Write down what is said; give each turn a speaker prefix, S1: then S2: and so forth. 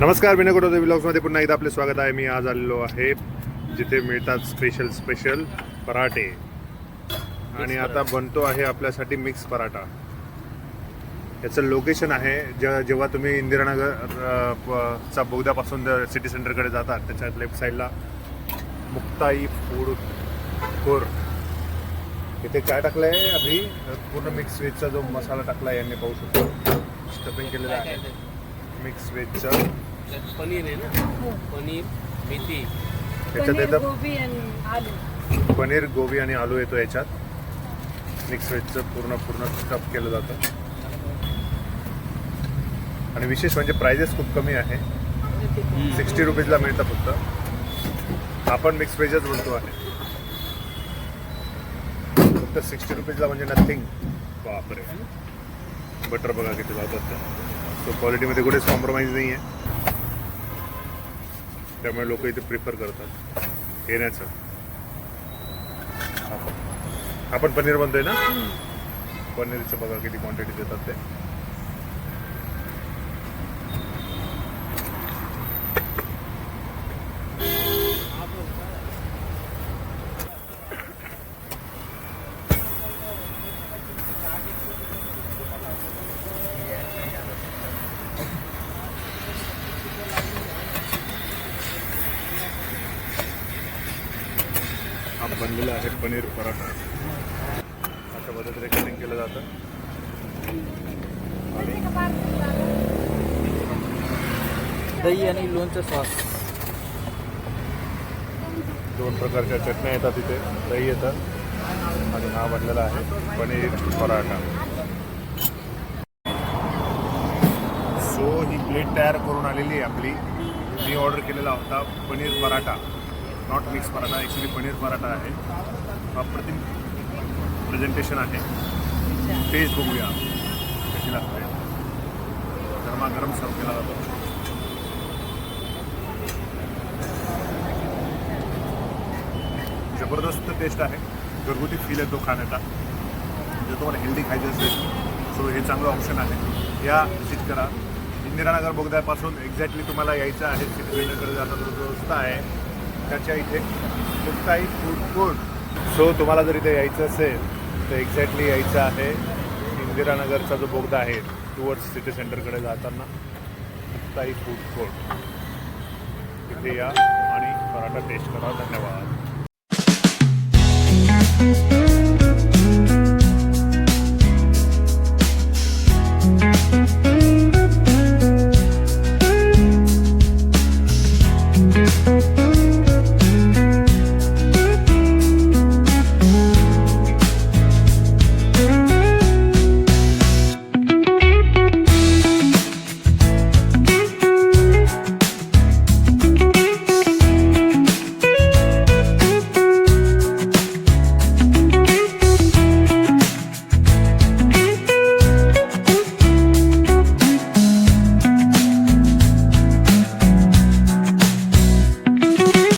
S1: नमस्कार विनय कोटोदे ब्लॉग्समध्ये पुन्हा एकदा आपले स्वागत आहे. मी आज आलेलो आहे जिथे मिळतात स्पेशल स्पेशल पराठे. आणि आता बनतो आहे आपल्यासाठी मिक्स पराठा. याचं लोकेशन आहे जे जेव्हा तुम्ही इंदिरानगर चा बोगद्यापासून सिटी सेंटरकडे जातात त्याच्या लेफ्ट साईडला मुक्ताई फूड कोर इथे काय टाकलं आहे अभि पूर्ण मिक्स व्हेजचा जो मसाला टाकला आहे यांनी पाहू शकतो. स्टफिंग केलेलं आहे. मिक्स व्हेजचं
S2: त्यात पनीर आहे ना? पनीर मेथी.
S3: पनीर
S1: येतं
S3: गोबी आणि आलू.
S1: पनीर गोबी आणि आलू येतो याच्यात. मिक्स व्हेजचं पूर्ण पूर्ण स्टफ केलं जातं. आणि विशेष म्हणजे प्राइजेस खूप कमी आहे. सिक्स्टी रुपीजला मिळतं फक्त. आपण मिक्स व्हेजच बोलतो आहे. फक्त सिक्स्टी रुपीजला म्हणजे नथिंग बापरे. बटर बघा किती लावतात ते सो क्वालिटीमध्ये कुठेच कॉम्प्रोमाइज नाही आहे त्यामुळे लोक इथे प्रिफर करतात. येण्याचं. आपण- आपण पनीर बनतोय ना? पनीरचं बघा किती क्वांटिटी देतात ते. बनलेला आहे पनीर पराठा. अशा पद्धतीने कटिंग केलं जातं.
S2: दही आणि लोणचं सॉस
S1: दोन प्रकारच्या चटण्या येतात तिथे. दही येतं. आणि हा बनलेला आहे पनीर पराठा. सो ही प्लेट तयार करून आलेली आहे आपली. मी ऑर्डर केलेला होता paneer paratha. Not mix paratha actually paneer paratha आहे. अप्रतिम प्रेझेंटेशन आहे. टेस्ट बघूया कशी लागते. गरमागरम सर्व केला जातो. जबरदस्त टेस्ट आहे. घरगुती फील येतो खाण्याचा. जर तुम्हाला हेल्दी खायचं असेल सो हे चांगलं ऑप्शन आहे. या विजिट करा. इंदिरानगर बोगद्यापासून एक्झॅक्टली तुम्हाला यायचं आहे. सिटीकडे जाता जो रस्ता आहे त्याच्या इथे. मुक्ताई फूड कोर्ट सो तुम्हाला जर इथे यायचं असेल तर एक्झॅक्टली यायचं आहे इंदिरानगरचा जो बोगदा आहे टुवर्ड्स सिटी सेंटरकडे जाताना. मुक्ताई फूड कोर्ट इथे या आणि पराठा टेस्ट करा. धन्यवाद.